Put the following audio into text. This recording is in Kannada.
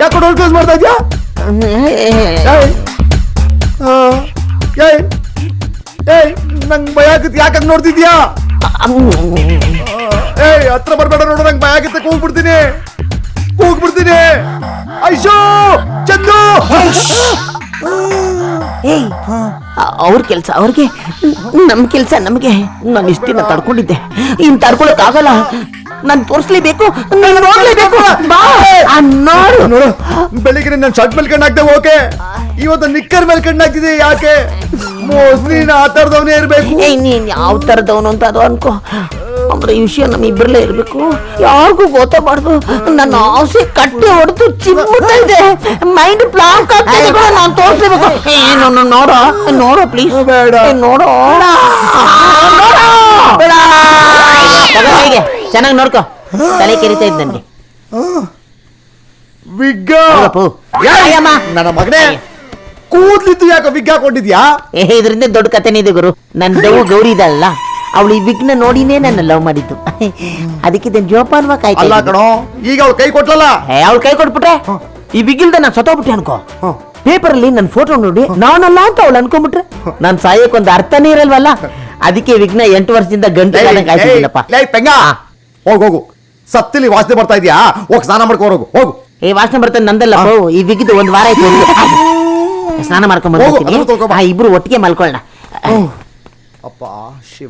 ಯಾಕೆ ಡೋರ್ ಕ್ಲೋಸ್ ಮಾಡ್ತಾ ಇದ್ಯಾ? ಏಯ್ ಏಯ್ ನಂಗೆ ಭಯ ಆಗಿತ್ತು, ಯಾಕೆ ನೋಡ್ತಿದ್ಯಾ? ಏಯ್, ಹತ್ರ ಬರ್ಬೇಡ ನೋಡು, ನಂಗೆ ಭಯ ಆಗಿತ್ತು, ಕೂಗ್ಬಿಡ್ತೀನಿ. ಕೂಗ್ಬಿಡ್ತೀನಿ. ಐಶೋ, ಚಂದು. ಏಯ್, ಅವ್ರ ಕೆಲಸ, ಅವ್ರಿಗೆ ನಮ್ಮ ಕೆಲಸ ನಮಗೆ. ನಾನು ಇಷ್ಟ ದಿನ ತಡ್ಕೊಂಡಿದ್ದೆ. ಇನ್ನು ತಡ್ಕೊಳಕ್ ಆಗಲ್ಲ. ನಾನ್ ತೋರಿಸ್ಲೇಬೇಕು ನಾನು ನೋಡ್ಲೇಬೇಕು. ಬಾ. ಆ, ನೋಡು. ನೋಡು. ಬೆಳಿಗ್ಗೆ ನಾನು ಶರ್ಟ್ ಮೇಲೆ ಕಣ್ಣಾಗ್ದೆ ಓಕೆ ಇವತ್ತು ನಿಕ್ಕರ್ ಮೇಲೆ ಕಣ್ಣಾಗ್ತಿದೆ ಯಾಕೆ? ಮೋಸ್ಟ್ಲಿ ಆ ಥರದವನೇ ಇರಬೇಕು. ಏಯ್ ನೀನ್ ಯಾವ ತರದವನು ಅಂತ ಅದು ಅನ್ಕೋ. ಅಂದ್ರೆ ಈ ವಿಷಯ ನಮ್ ಇರಬೇಕು ಇರ್ಬೇಕು. ಯಾರಿಗೂ ಗೊತ್ತಾಗಬಾರ್ದು ನನ್ನ ಆಸೆ ಕಟ್ಟಿ ಹೊಡೆದು ಚಿಮ್ಮುತ್ತಾ ಇದೆ ಮೈಂಡ್ ಬ್ಲಾಕ್ ಆಗ್ತಿದೆ ಕೂಡ ನಾನು ತೋರಿಸ್ಲೇಬೇಕು. ಏನು ನೋಡೋ. ನೋಡೋ ಪ್ಲೀಸ್ ಬೇಡ. ನೋಡೋ. ಬೇಡ. ಚೆನ್ನಾಗಿ ನೋಡ್ಕೋ. ತಲೆ ಕೆರಿತಾ ಇದ್ದಂಗೆ ವಿಗ್ಗ. ಅಯ್ಯಮ್ಮ. ನನ್ನ ಮಗನೇ. ಕೂದ್ಲಿದ್ದು ಯಾಕೆ ವಿಗ್ಗ ಹಾಕೊಂಡಿದ್ಯಾ? ಏ ಇದರಿಂದ ದೊಡ್ಡ ಕಥೆನೇ ಇದೆ ಗುರು. ನನ್ನ ದವು ಗೌರಿ ಇದಲ್ಲ. ಅವಳು ಈ ವಿಘ್ನ ನೋಡಿನೇ ನನ್ನ ಲವ್ ಮಾಡಿದ್ದು. ಅದಕ್ಕೆ ಇದನ್ನ ಜೋಪಾನವಾಗಿ ಕಾಯ್ತಾ ಅಲ್ಲ. ಕಣೋ ಈಗ ಅವ್ಳು ಕೈ ಕೊಟ್ಲಲ್ಲ? ಅವಳು ಕೈ ಕೊಟ್ಬಿಟ್ರೆ? ಈ ಬಿಗಿಲ್ದ ನಾನು ಸತ್ತೋಗ್ಬಿಟ್ಟೆ ಅನ್ಕೋ. ಹ್ಮ್. ಪೇಪರ್ ಅಲ್ಲಿ ನನ್ನ ಫೋಟೋ ನೋಡಿ ನಾನಲ್ಲ ಅಂತ ಅವಳು ಅನ್ಕೊಂಡ್ಬಿಟ್ರೆ? ನಾನ್ ಸಾಯಕ್ಕೆ ಒಂದು ಅರ್ಥನೇ ಇರಲ್ವಲ್ಲ? ಅದಕ್ಕೆ ವಿಘ್ನ ಎಂಟು ವರ್ಷದಿಂದ ಗಂಟೆ ಲೈ ಪೆಂಗ. ಹೋಗ್ ಹೋಗು. ಸತ್ತಿಲಿ ವಾಸನೆ ಬರ್ತಾ ಇದೆಯಾ? ಹೋಗಿ ಸ್ನಾನ ಮಾಡ್ಕೊಂಡು ಹೋಗು. ಹೋಗು. ಏ ವಾಸನೆ ಬರ್ತಾನೆ ನಂದಲ್ಲ. ಈ ಬಿಗಿದು ಒಂದ್ ವಾರ ಆಯ್ತು ಹೋಗಿ. ಸ್ನಾನ ಮಾಡ್ಕೊಂಡ್ ಹೋಗು, ಇಬ್ರು ಒಟ್ಟಿಗೆ ಮಲ್ಕೊಳ್ಳೋಣ ಅಪ್ಪ ಶಿವ.